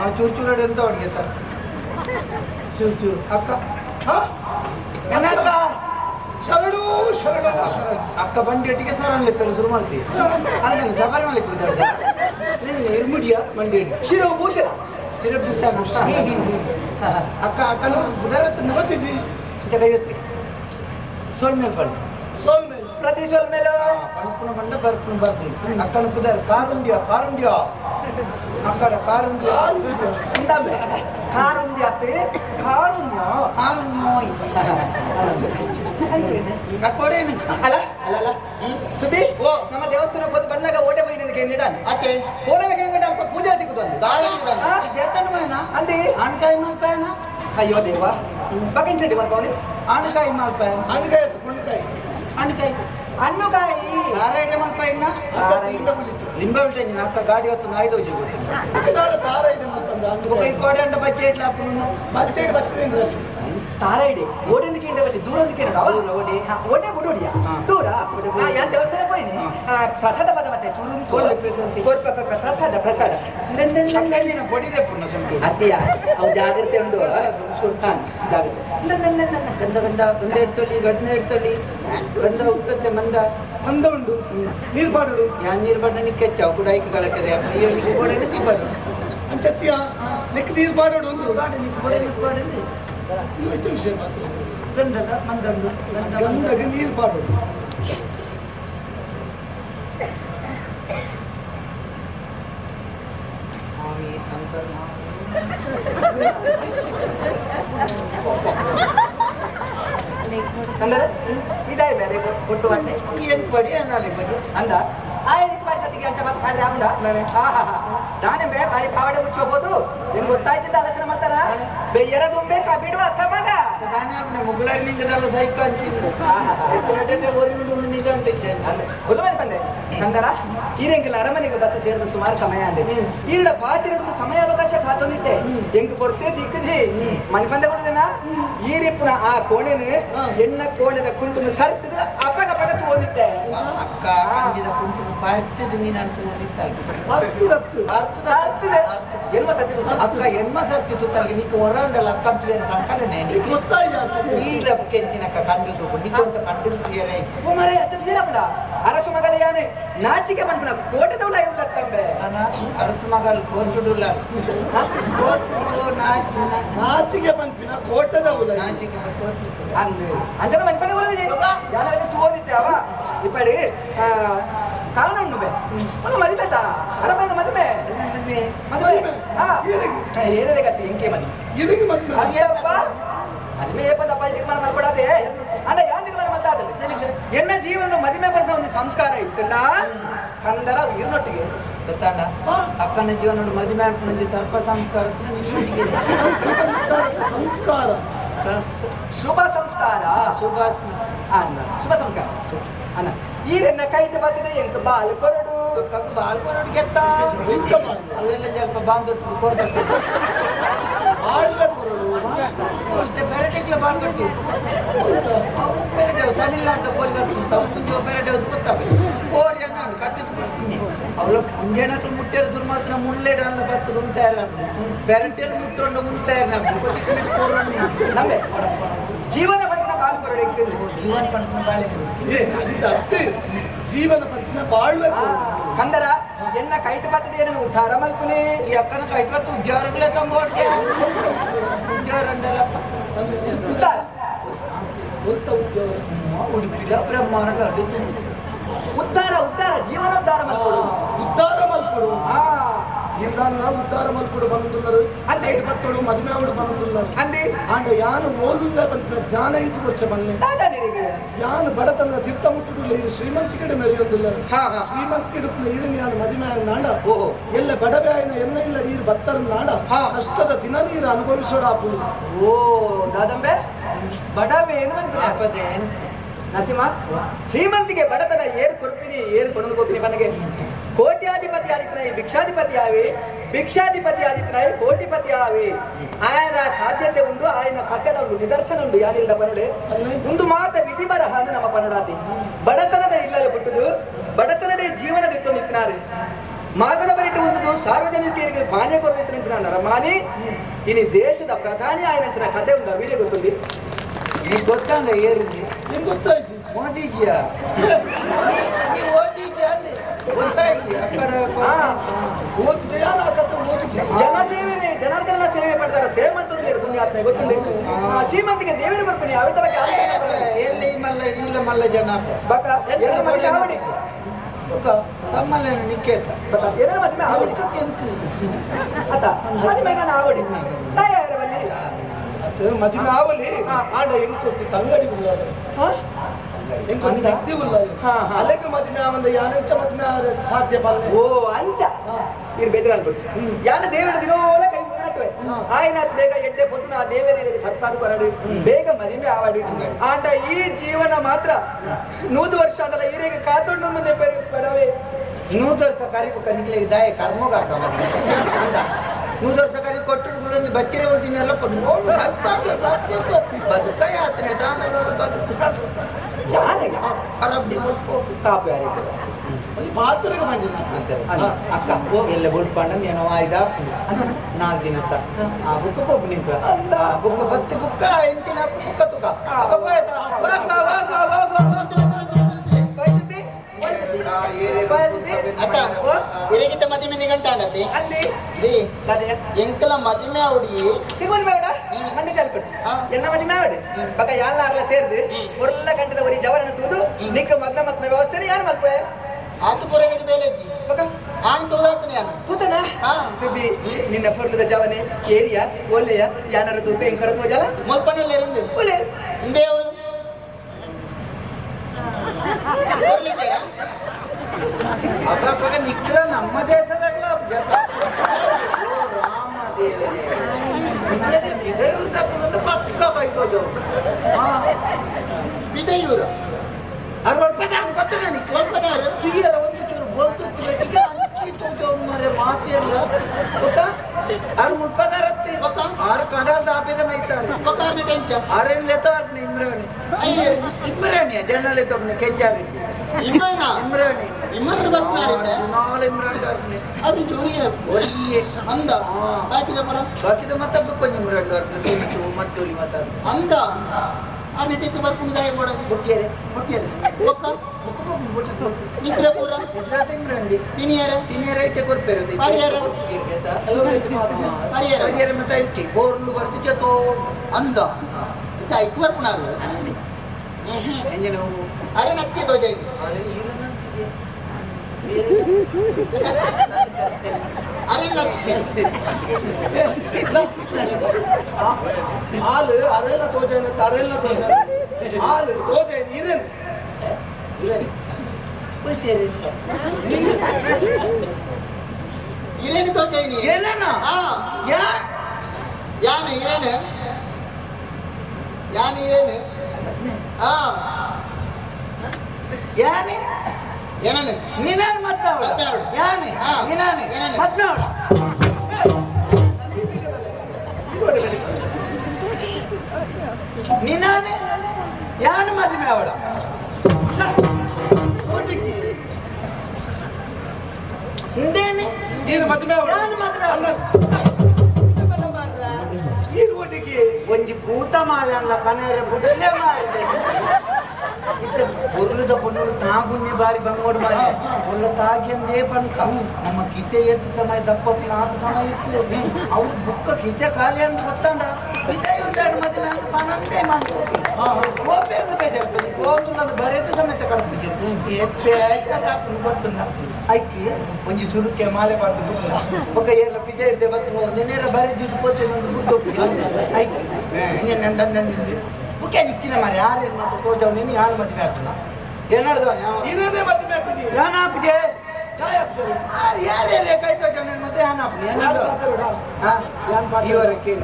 ಆ ಚೂರು ಚೂರು ಅಂತ. ಅವ್ರಿಗೆ ಸರ್ ಚೂರು ಚೂರು ಅಕ್ಕ ಶರಣು ಶರಣು ಶರಣು. ಅಕ್ಕ ಬಂಡಿ ಒಟ್ಟಿಗೆ ಸರ್ ಪೆರು ಶುರು ಮಾಡ್ತೀವಿ ಅಲ್ಲ ಸಬರಿ ಕೂತಾಡ್ದೆ ನಿನ್ನೆ ಇರ್ಮುಡಿಯ ಬಂಡಿ ಅಡಿ. ಶಿರೋ ಭೂಷಣ ಸಿರೆ ಬುಸ ಅಕ್ಕ ಅಕ್ಕನು ಬುಧರ ಗೊತ್ತಿದ್ದಿ ಇಂತ ಕೈಯತ್ತಿ. ಸೋಲ್ ಮೇಲೆ ಪಡಿ ಸೋಲ್ ಮೇಲೆ ಪ್ರತಿ ಸೋಲ್ ಮೇಲೂ ಕಣ್ಪುನ ಬಣ್ಣ ಬರ್ಪುನ ಬರ್ಪುನ ಅಕ್ಕನ ಕುದರ್ ಕಾರುಂಡ್ಯ ಕಾರುಂಡ್ಯ ಅಕ್ಕಡ ಕಾರುಂಡ್ಯ ಉಂಡಮೆ ಕಾರುಂಡ್ಯ ಅತ್ತೆ ಕಾರುಣ್ಯ ಕಾರುಣ್ಯ ಕೊಡೇನು ಅಲ್ಲ ಅಲ್ಲ ಸುಬಿ ಓ ನಮ್ಮ ದೇವಸ್ಥಾನ ಬಂದು ಬಣ್ಣಾಗ ಓಟೆ ಹೋಗಿ ನನಗೆ ನಿಡಾನ್ ಆಕೆ ಹೋಲಬೇಕು ಹೆಂಗಂಡ ಅಲ್ಪ ಪೂಜೆ ತಿಕ್ಕುದೊಂದು ದಾರಿ ದೇವಸ್ಥಾನ ಅಂದಿ ಅಣ್ಕಾಯಿ ಮಾಲ್ಪಾಯನ ಅಯ್ಯೋ ದೇವ ಬಗ್ಗಿಂಚಡಿ ಬರ್ಬೌಲಿ ಅಣ್ಕಾಯಿ ಮಾಲ್ಪಾಯನ ಅಣ್ಕಾಯಿ ಹಣ್ಣುಕಾಯಿ ಹಣ್ಣುಕಾಯಿ ಯಾರ ಐಟೆ ಮಲ್ಪ ಇನ್ನ? ಲಿಂಬ ಗಾಡಿ ಹೊತ್ತು ಐದು ಹೋಗಿ ತಾರ ಐಟೆ ಮಲ್ಪ ಈ ಕೋಡೆ ಅಂಡ ಬಚ್ಚೆ ಇಟ್ಲ ಅಪ್ಪನ ಬಚ್ಚೆ ಇಟ್ಟು ಬಚ್ಚದಿಂದ ಇದೆ ಬಲ್ಲಿ ದೂರ ಒಂದು ಕೇಂದ್ರ ಅವರು ಓಡಿ ಓಡೆ. ಬುಡೋಡಿಯ ದೂರ. ಯಾ ದೇವಸ್ಥಾನ ಹೋಯ್ನಿ ಪ್ರಸಾದ ಪದ ಪ್ರಸಾದ ಪ್ರಸಾದ ಬಡಿದೆ ಪುಣ್ಯ ಜಾಗ್ರತೆ ಉಂಟು. ಜಾಗ್ರತೆ. ಗಂಧ ಗಂಧ ಗಂಧ ಗಡ್ನ ಎಡ್ತೊಳಿ ಗಂಧ ಉತ್ತತ್ತೆ ಮಂದ. ಮಂದ ಉಂಡು. ನೀರು ಪಾಡುಡು ಯಾ ನೀರು ಬಣ್ಣ ನಿಕ್ಕೆಚ್ಚ ಕುಡಾಯಿకి ಕಲಕದೆ ಅಯ್ಯೋ ನಿಕ್ಕು ಗೋಡೆ ನಿಕ್ಕು ಬಾಡು ಅಂಚತ್ಯ ನೆಕ್ ನೀರು ಒಂದು. ಗೋಡೆ ಇವತ್ತು ವಿಷಯ ಮಾತ್ರ ಗಂಧದ ಮಂದಂದು ಗಂಧ ಗಂಧಗೆ ನೀರು ಅಂದ್ರೆ ಇದೇ ಬೇರೆ ಕೊಟ್ಟು ಬಂದೆ ಏನು ಕೊಡಿ ಅನ್ನೋಲಿ ಕೊಡಿ ಅಂದ ಆ ಇದು ಮಾಡ್ಸತಿಗೆ ಅಂತ ಮತ್ತೆ ಮಾಡ್ರಿ ಅವನ ಹಾ ಹಾ ಹಾ ನಾನೇ ಬೇ ಬಾರಿ ಪಾವಡೆ ಮುಚ್ಚೋಬೋದು ನಿಮ್ಗೆ ಗೊತ್ತಾಯ್ತಿದ್ದ ಆಲೋಚನೆ ಮಾಡ್ತಾರ ಬೇ ಎರದೊಮ್ಮೆ ಕಾ ಬಿಡುವ ಅರ್ಥ ಮಗ ಮುಗುಳಲ್ಲಿ ನಿಂಗದಲ್ಲ ಸೈಕ್ ಅಂತ ಹುಲುಮನೆ ಬಂದೆ ಅಂದರ ಈರೆಂಗಿಲ್ಲ ಅರಮನೆಗೆ ಬತ್ತ ಸೇರಿದ ಸುಮಾರು ಸಮಯ ಅಂದೆ ಈರಡ ಸಮಯ ಅವಕಾಶ ಕಾತೊಂದಿತ್ತೆ. ಹೆಂಗ್ ಕೊಡ್ತೆ ದಿಕ್ಕಜಿ ಮನೆ ಬಂದ ಕೊಡದೇನ ಈರಿಪ್ಪನ ಆ ಕೋಣೆನ ಎಣ್ಣ ಕೋಣೆದ ಕುಂಟುನು ಸರ್ತಿದ ಅಪಗ ಪಗ ತಗೊಂಡಿತ್ತೆ ಅಕ್ಕ ಕಂಡಿದ ಕುಂಟು ಪಾಯ್ತಿದ್ದು ನೀನು ಅಂತ ಹತ್ತು ಹತ್ತು. ಸರ್ತಿದೆ. ಎನ್ಮ ತತ್ತಿದ್ದು ಅಕ್ಕ ಎಮ್ಮ ಸತ್ತಿತ್ತು ತನಗೆ ನಿಕ್ಕ ಹೊರಡಲ್ಲ ಅಕ್ಕ ಸಂಕಟನೆ ಇದು ಗೊತ್ತಾಯ್ತು ನೀಲ ಕೆಂಚಿನಕ್ಕ ಕಂಡಿದ್ದು ನಿಕ್ಕು ಅಂತ ಕಂಡಿರ್ತೀಯರೇ ಕುಮಾರೇ ಅಚ್ಚ ನೀರಪ್ಪಡ ಅರಸು ಮಗಲಿಯಾನೆ ನಾಚಿಕೆ ಬಂದ್ಬಿಡ ಕೋಟೆದವಳ ಇರುತ್ತಂಬೆ ಅನ ಅರಸು ಮಗಲ್ ಕೋರ್ಚುಡುಲ್ಲ ಕೋರ್ಚುಡು ನಾಚಿನ ನಾಚಿಗೆ ಪಂಪಿನ ಕೋಟದ ಉಲ ನಾಚಿಕೆ ಕೋರ್ಚುಡು ಅಂದು ಅಂಜನ ಮನೆ ಪನೆ ಒಳಗೆ ಯಾರು ತೋದಿತ್ತೆ ಅವ ಇಪ್ಪಡಿ ಕಾರಣ ಉಂಡು ಬೇ ಒಂದು ಮದುವೆ ಅರಮನೆ ಮದುವೆ? ಮದುವೆ? ಏನೇ ಕಟ್ಟಿ ಇಂಕೆ ಮನೆ. ಹಂಗೇಪ್ಪ? ಮದುವೆ ಏಪದಪ್ಪ ಇದಕ್ಕೆ ಮನ ಮಾಡ್ಕೊಡದೆ ಅಣ್ಣ ನಿರ್ಮಾಣ ಮಾಡ್ತಾದಲ್ಲಿ ಎನ್ನ ಜೀವನ ಮದುವೆ ಬರ್ನ ಒಂದು ಸಂಸ್ಕಾರ ಇತ್ತಂಡ ಕಂದರ ವೀರ್ನೊಟ್ಟಿಗೆ. ಗೊತ್ತಾಂಡ. ಅಕ್ಕನ ಜೀವನ ಮದುವೆ ಆಗ್ತದೆ ಸರ್ಪ ಸಂಸ್ಕಾರ. ಸಂಸ್ಕಾರ ಸಂಸ್ಕಾರ. ಶುಭ ಸಂಸ್ಕಾರ. ಶುಭ ಅನ್ನ ಶುಭ ಸಂಸ್ಕಾರ. ಅನ್ನ ಈರೆನ್ನ ಕೈಟ್ ಬಂದಿದೆ ಎಂಕ ಬಾಲ್ ಕೊರಡು? ಬಾಲ್ ಕೊರಡು ಗೆತ್ತ ಅಲ್ಲೆಲ್ಲ ಸ್ವಲ್ಪ ಬಾಂಧು ಕೊರಡು ಆಳ್ವೆ ಕೊರಡು? ಪೆರಟಿಗೆ ಬಾಲ್ ಕೊಟ್ಟಿ ಪೆರಟೆ ತಮಿಳ್ನಾಡು ಕೋರಿ ಕಟ್ಟ ಮುಂಜೆ ಪೆರಟೆ ಗೊತ್ತಾಗ ಕೋರಿ ಅನ್ನ ಕಟ್ಟಿದ್ದು ಅವಳ ಮುಂಜಾನೆ ಮುಟ್ಟೇರು ಸುರು ಮಾತ್ರ ಮುಳ್ಳೆಡ ಅನ್ನ ಬತ್ತು ಮುಂತಾಯಲ್ಲ ಪೆರಟೆಲ್ ಮುಟ್ಟೊಂಡು ಮುಂತಾಯಲ್ಲ ನಮ್ಮ ಜೀವನ ಬಂದ ಬಾಲ್ ಕೊರಡು ಜೀವನ ಬಂದ ಬಾಳೆ ಏ ಅಂಚ ಅಷ್ಟೇ. ಜೀವನ ಪತ್ನ ಕೊರಡು ಕಂದರ ಎನ್ನ ಕೈತ ಏನನ್ನು ಉದ್ಧಾರ ಮಲ್ಪುಲಿ ಈ ಅಕ್ಕನ ಕೈಟ್ ಬತ್ತು ಉದ್ಯೋಗಗಳೇ ತಂಬೋಡ್ಗೆ. ಉದ್ಯೋಗ ಉದ್ಧಾರ. ಉಡುಪಿಲ ಬ್ರಹ್ಮಾಂಡ ಉದ್ಧಾರ ಉದ್ಧಾರ ಜೀವನೋದ್ಧಾರ ಮಲ್ಪುಡು ಉದ್ಧಾರ ಮಲ್ಪಡು ಆ. ಇದನ್ನ ಉದ್ಧಾರ ಮಲ್ಪಡು ಅದೇ ಬತ್ತಳು ಮದುವೆ ಅವಳು ಬಂದುಲ್ಲರು ಅಂದಿ? ಆಂಡ ಯಾನು ಓದುಲ್ಲ ಬಂದ ಜ್ಞಾನ ಇಂಕು ಕೊಚ್ಚ ಬನ್ನಿ ನಿನಗೆ ಯಾನು ಬಡತನದ ತಿರ್ತ ಮುಟ್ಟುದಿಲ್ಲ ಇದು ಶ್ರೀಮಂತಿಕೆಡೆ ಮೆರೆಯೊಂದಿಲ್ಲ ಹಾ. ಶ್ರೀಮಂತಿಕೆಡೆ ಇರಲಿ ಯಾನು ಮದುವೆ ಆಗ ನಾಡ. ಎಲ್ಲ ಬಡವೆ ಆಯ್ನ ಎನ್ನ ಇಲ್ಲ ನೀರು ಬತ್ತರ ನಾಡ. ಕಷ್ಟದ ದಿನ ನೀರು ಅನುಭವಿಸೋಡ ಆಪು ಓ ದಾದಂಬೆ. ಬಡವೆ ಏನು ಬಂದ್ರೆ ನಸಿಮಾ ಶ್ರೀಮಂತಿಗೆ ಬಡತನ ಏರ್ ಕೊರ್ಪಿನಿ ಏರ್ ಕೊಡೋದು ಹೋಗ್ತೀನಿ ಮನೆಗೆ. ಕೋಟ್ಯಾಧಿಪತಿ ಆದಿತ್ನಾಯಿ ಭಿಕ್ಷಾಧಿಪತಿ ಆವಿ ಭಿಕ್ಷಾಧಿಪತಿ ಆದಿತ್ನಾಯಿ ಕೋಟಿಪತಿ ಆವಿ ಆಯನ ಸಾಧ್ಯತೆ ಉಂಟು ಆಯನ ಕಥೆನ ಉಂಟು ನಿದರ್ಶನ ಉಂಟು ಯಾರಿಲ್ಲ ಬಂದ್ರೆ ಅಲ್ಲೇ? ಒಂದು ಮಾತ ವಿಧಿ ಬರಹ ಅಂದ್ರೆ ನಮ್ಮ ಪನ್ನಡಾತಿ ಬಡತನದ ಇಲ್ಲಲ್ಲ ಬಿಟ್ಟುದು ಬಡತನದೇ ಜೀವನದಿತ್ತು ನಿಂತಿನಾರೆ ಮಾರ್ಗದ ಬರಿಟ್ಟು ಒಂದು ಸಾರ್ವಜನಿಕರಿಗೆ ಪಾನೀಯ ಕೊರದಿತ್ತು ನರಮಾನಿ ಇನಿ ದೇಶದ ಪ್ರಧಾನಿ ಆಯ್ನಂಚಿನ ಕಥೆ ಉಂಟು ವಿಡಿಯೋ ಗೊತ್ತುಂಡಿ ನೀ ಗೊತ್ತಂಡ ಏರಿದ್ರಿ ನಿಂಗೆ ಗೊತ್ತಾಯ್ತು ಮೋದಿಜಿಯ ಜನಸೇವೆನೆ ಜನಾರ್ದನ ಸೇವೆ ಪಡ್ತಾರ ಸೇವೆ ಮಾಡ್ತಾರೆ ಪುಣ್ಯಾತ್ಮ ಗೊತ್ತಿಲ್ಲ ಶ್ರೀಮಂತಿಗೆ ದೇವರು ಬರ್ತೀನಿ ಅವಿತ ಬಗ್ಗೆ ಆಲೋಚನೆ ಮಾಡಲ್ಲ. ಎಲ್ಲಿ ಮಲ್ಲ ಇಲ್ಲ ಮಲ್ಲ ಜನ. ಬಕ ಎಲ್ಲ ಮದುವೆ ಆವಡಿ ತಮ್ಮಲ್ಲ ನಿಕ್ಕೇತ ಬಕ ಎರಡು ಮದುವೆ ಆವಡಿ ಆತ ಮದುವೆ ನಾನು ಆವಡಿ ತಯಾರ ಬನ್ನಿ ಅದು ಮದುವೆ ಆವಲಿ. ಆಂಡ ಹೆಂಗ್ ಕೊಟ್ಟಿ ತಂಗಡಿ ಉಳ್ಳಾರ ಹಾ? ಹೆಂಗೆ ಉಲ್ಲ ಅಲೆಗೆ ಮತ್ತೆ ನಾ ಒಂದು ಯಾನೆಂಚ ಮತ್ತೆ ನಾ ಸಾಧ್ಯ ಪಲ್ಲ ಓ ಅಂಚ. ಇದು ಬೇಜಾರು ಅನ್ಬಿಡ್ಚ ಯಾನ ದೇವರ ದಿನೋಲ ಕೈ ಮುಗಿನಟ್ವೆ ಆಯ್ನಾಥ್ ಬೇಗ ಎಡ್ಡೆ ಪೊತ್ತು ನಾ ದೇವರಿಗೆ ತಪ್ಪಾದ ಬೇಗ ಮದುವೆ ಆವಾಡಿ. ಆಂಡ ಈ ಜೀವನ ಮಾತ್ರ. ನೂದು ವರ್ಷ ಅಂಡಲ್ಲ ಈರಿಗೆ ಕಾತೊಂಡೊಂದು ನೆಪರಿ ಪಡವೆ. ನೂದು ವರ್ಷ ಕಾರ್ಯಕ್ಕೆ ಕನಿಕ್ಲೆ ದಾಯ ಕರ್ಮೋಗ ಅಂದ. ನೂರು ವರ್ಷ ಕೊಟ್ಟು ಬಚ್ಚಿರ ಉಳಿದಿನ್ನೆಲ್ಲ ಬದುಕಾಯ ಯಾನೆಗೆ ಅರಬ್ ಕಾಪಿ ಯಾರಿಗೆ ಪಾತ್ರೆಗೆ ಅಲ್ಲ, ಅಕ್ಕ ಎಲ್ಲ ಬಿಡ್ಕೊಂಡ ಏನೋ ಆಯ್ದ? ನಾಲ್ಕು ದಿನ. ಆ ಬುಕ್ಕ ಕೊಬ್ಬು ನಿಂತ ಆ ಬುಕ್ಕ ಬತ್ತಿ ಬುಕ್ಕ ಎಂಟಿನ ಬುಕ್ಕ ತುಕ. ಇರಗಿತ ಮದಿಮೆ ನಿಗಂಟಾಂಡತೆ ಅಲ್ಲಿ. ಎಂಕಲ ಮದಿಮೆ ಅವಡಿ ಸಿಗುಲ್ ಬೇಡ. ಹಾ ಎಲ್ಲ ಮಂದಿ ನಾಡೆ ಬಕ ಯಲ್ಲಾರ್ ಲ ಸೇರ್ದು ಪೊರ್ಲ ಗಂಟದ ಒರಿ ಜವನೆ ತೂದು ನಿಕ್ಕ ಮತ್ ಮತ್ನ ವ್ಯವಸ್ಥೆನೆ ಯಾರು ಮಲ್ಪವೆ ಆತು ಪೂರ ಮೇಲೆ ಬಕ ಆನ್ ತೋಲ್ತನ ಯಾ ಪೂತನೆ ಹಾ. ಸುದಿ ನಿಂಡ ಪೊರ್ಲದ ಜವನೆ ಏರಿಯ ಒಲೆಯ ಯಾನ ರ ತೂಪೆ ಎಂಕರ ತೋಜ ಮಲ್ಪನಲ್ಲೆರ್ ಉಂದು ಒಲೆ. ಉಂದೇವ ಪರ ನಮ್ಮ ನಮ್ಮ ದೇಸದಲಾ ಬೆಪ್ಪ ಪುನಃ ಪಕ್ಕ ಹಾ ಬಿದಯೂರು ಅರವತ್ತು ಪದಾರ್ಥ ಗೊತ್ತು ನನಗೆ ಮುಲ್ಪನವರು ತಿಗಿಯಲ್ಲ ಒಂದು ಚೂರು ಬೋಲ್ತು ಅಂಚಿ ತೂತ ಮರೆ ಮಾತಿರಲ್ಲ ಗೊತ್ತಾ? ಅರು ಮುಪ್ಪದಾರತ್ತಿ ಗೊತ್ತಾ? ಆರು ಕಡಲ್ ದಾಪಿದ ಮೈತಾರ ಪಕಾರ್ನ ಟೆಂಚ ಆರೇನ್ ಲೆತ ಅರ್ನ ಇಮ್ರಾಣಿ ಇಮ್ರಾಣಿ ಜನರಲ್ಲಿ ಕೆಂಚಾರಿ ಇಮ್ರಾಣಿ ಇಮ್ಮಂದು ಬರ್ತಾರಿದ್ದೆ ನಾಳೆ ಇಮ್ರಾಣಿ ಅರ್ನೆ ಅದು ಜೂರಿಯರ್ ಒಳ್ಳೆ. ಅಂದ. ಬಾಕಿದ ಪುರ ಬಾಕಿದ ಮತ್ತೊಬ್ಬ ಕೊಂಚ ಇಮ್ರಾಣಿ ಅರ್ನ ಕಿಮಿಚು ಮತ್ತೊಲಿ ಮಾತಾಡ ಅಂದ. ಆ ನೆಟ್ಟಿತ್ತು ಬರ್ಕೊಂಡು ದಾಯ ಕೊಡೋದು ಬುಟ್ಟಿಯರೆ ಬುಟ್ಟಿಯರೆ ಒಕ್ಕ ನಿದ್ರೆ ಪೂರ? ಇಮ್ರಾಣಿ ತಿನಿಯರ ಐತೆ ಕೊರ್ಪೇರು ಹರಿಯರ ಹರಿಹರ. ಹರಿಯರ ಮತ್ತೆ ಐತಿ. ಬೋರ್ಲು ಬರ್ದು ಜೊತೋ ಅಂದ. ಇದು ಐಕ್ ಎಂಜಿನ ಹೋಗು. ಅರೆ ನಚ್ಚಿ ದೋಜೈ ஆளு அரையில தோஜன தரையில தோஜன ஆளு தோஜன இரன் இரேனு தோஜைனி இரேனா யா யானு இரேனு யானு இரேனு ஆ. யானு? ಏನನು ನೀನಾನ್ ಅವಳು. ಯಾನೆ. ನೀನಾನೆ. ಅವಳ ನೀನಾನೆ? ಯಾನ್ ಮದ್ವೆ ಅವಳ? ಹಿಂದೇನೆ? ನೀನು ಮದುವೆ ಯಾನ್ ಮದ್ವೆ ಅವಳ? ನೀನು ಒಂಜಿ ಭೂತ ಮಾಲೆ ಅಲ್ಲ ಕನೇರೆ ಬುದಲೆ ಮಾಲೆ ಇತ್ತೆ ಬುರ್ಲದ ಪುನರು ತಾಗುನ್ನಿ ಬಾರಿ ಬಂಗೋಡು ಮಾಲೆ ಒಳ್ಳೆ ತಾಗಿಯಂದೇ ಪಂಕ ನಮ ಎತ್ತು ಸಮಯ ದಪ್ಪ ನಾಲ್ಕು ಸಮಯ ಇತ್ತು. ಅವ್ರು ಬುಕ್ಕ ಕಿಸೆ ಖಾಲಿ ಅಂತ ಗೊತ್ತಂಡ? ಇದ್ದಾడు ಮದುವೆ ಅಂತ ಪಣಂದೇ ಮಾಡ್ಕೋತಿ ಓಪೇನು ಬೇಜಾರ್ತದೆ ಹೋದು ನಾನು ಬರೆದು ಸಮೇತ ಕಳ್ಪಿದ್ದೆ ಎತ್ತೆ ಆಯ್ತು ಗೊತ್ತುಂಡ ಆಯ್ಕೆ ಒಂಜಿ ಸುರುಕೆ ಮಾಲೆ ಬಾರ್ದು ಬೊಕ್ಕ ಏಲ ಪಿಜೆ ಇರ್ದೆ ಬತ್ತು ನೆನೆರ ಬರೆ ಜ್ಯೂಸ್ ಆಯ್ಕೆ. ಇನ್ನೇನು ನಂದು ನಂದು ಬುಕ್ಕೆ ನಿಚ್ಚಿನ ಮಾರೆ ಯಾರೇನು ಮಾತು ತೋಜವ್ ನೀನು ಯಾರು ಮದುವೆ ಆಗ್ತದ? ಏನಾಡ್ದವ ನೀನೇ ಮದುವೆ? ಆಗ್ತೀನಿ ಏನಾಪಿಗೆ ಯಾರ್ಯಾರೇ ಕೈ ತೋಜವ್ ನೀನು ಮತ್ತೆ ಯಾನಾಪ್ನಿ ಏನಾಡ್ದವ ಇವರ ಕೇಳ.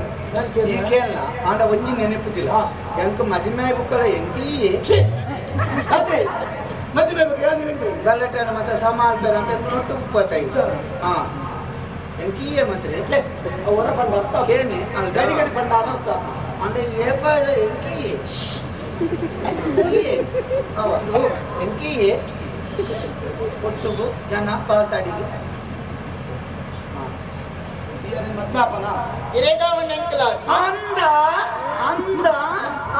ಈ ಕೇಳ ಆಂಡ ಒಂಜಿ ನೆನಪುದಿಲ್ಲ ಎಂಕ ಮದುವೆ ಬುಕ್ಕಲ ಎಂಕಿ ಅದೇ. ಮದುವೆ ಯಾರು ಗಲ್ಲಟನ ಮತ್ತೆ ಸಮಾಲ್ಪೇರ ಅಂತ ನೋಟು ಇಪ್ಪತ್ತೈದು. ಹಾ. ಎಂಕಿಯೇ ಮತ್ತೆ? ಅವರ ಬಂದ ಅರ್ಥ. ಏನೇ ಅಲ್ಲಿ ಗಡಿ ಗಡಿ ಬಂದ ಅನರ್ಥ ಎಂಕಿಯೇ ಹೌದು ಎಂಕಿಯೇ ಒಟ್ಟುಗು ಜನ ಪಾಸ್ ಆಡಿದ್ರು. ಅಂದ ಅಂದ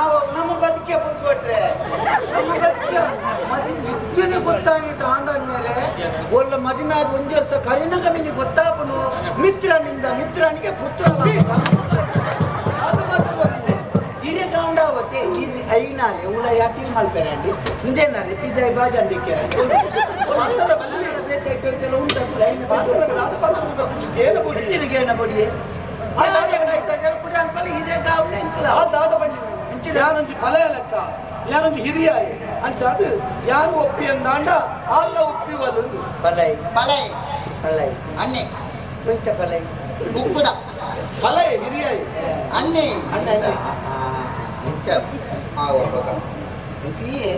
ಅವ ನಮ್ಮ ಬದುಕೆ ಬುದ್ಬಿಟ್ರೆ ನಮ್ಮ ಬದುಕೆ ಮದಿ ನಿತ್ಯನೇ ಗೊತ್ತಾಗಿತ್ತು ಆಂಡನ ಮೇಲೆ. ಒಳ್ಳ ಮದಿ ಆದ ಒಂದು ವರ್ಷ ಕರಿನ ಗೊತ್ತಾಪನು. ಮಿತ್ರನಿಂದ ಮಿತ್ರನಿಗೆ ಪುತ್ರ ಹಿರೇಗೌಂಡಾವತಿ ಇಲ್ಲಿ ಐನಾಲೆ ಉಳ ಯಾಟಿಲ್ ಮಲ್ಪೆರೆ ಅಂಡಿ ಹಿಂದೇನಾಲೆ ಪಿಜ್ಜಾಯ್ ಬಾಜ್ ಅಂದಿಕ್ಕೆ ಪಾತ್ರದ ಬಲ್ಲಿ ಪಾತ್ರದ ಅದು ಪಾತ್ರದ ಏನು ಬುಡಿ ಹೆಚ್ಚಿನಿಗೆ ಏನ ಬಡಿ ಹಿರೇಗಾವಣೆ ಅಂಕಲ ಆ ದಾದ ಬಂಡಿ ಯಾನೊಂದು ಫಲ ಲೆಕ್ಕ ಯಾನೊಂದು ಹಿರಿಯ ಅಂಚ ಅದು ಯಾರು ಒಪ್ಪಿ ಅಂದಾಂಡ ಅಲ್ಲ ಒಪ್ಪಿವಲು ಪಲೈ ಪಲೈ ಪಲೈ ಅನ್ನೆ ಕೊಯ್ತ ಪಲೈ ಉಪ್ಪುದ ಫಲ ಹಿರಿಯ ಅನ್ನೆ ಅಣ್ಣ ಇಂಚ ಮಾವ ಬಗ ಇಂಕಿಯೇ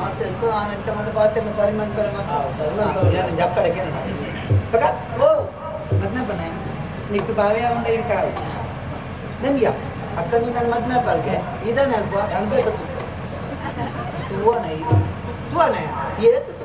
ಮತ್ತೆ ಎಂತ ಆನಂತ ಮತ್ತೆ ಬಾತೆನ ಸರಿ ಮಾಡ್ತಾರೆ ಮತ್ತೆ ಜಕ್ಕಡಕ್ಕೆ ಬಗ ಓ ಮದ್ನ ಬನ್ನ ನಿಕ್ಕು ಬಾವೆ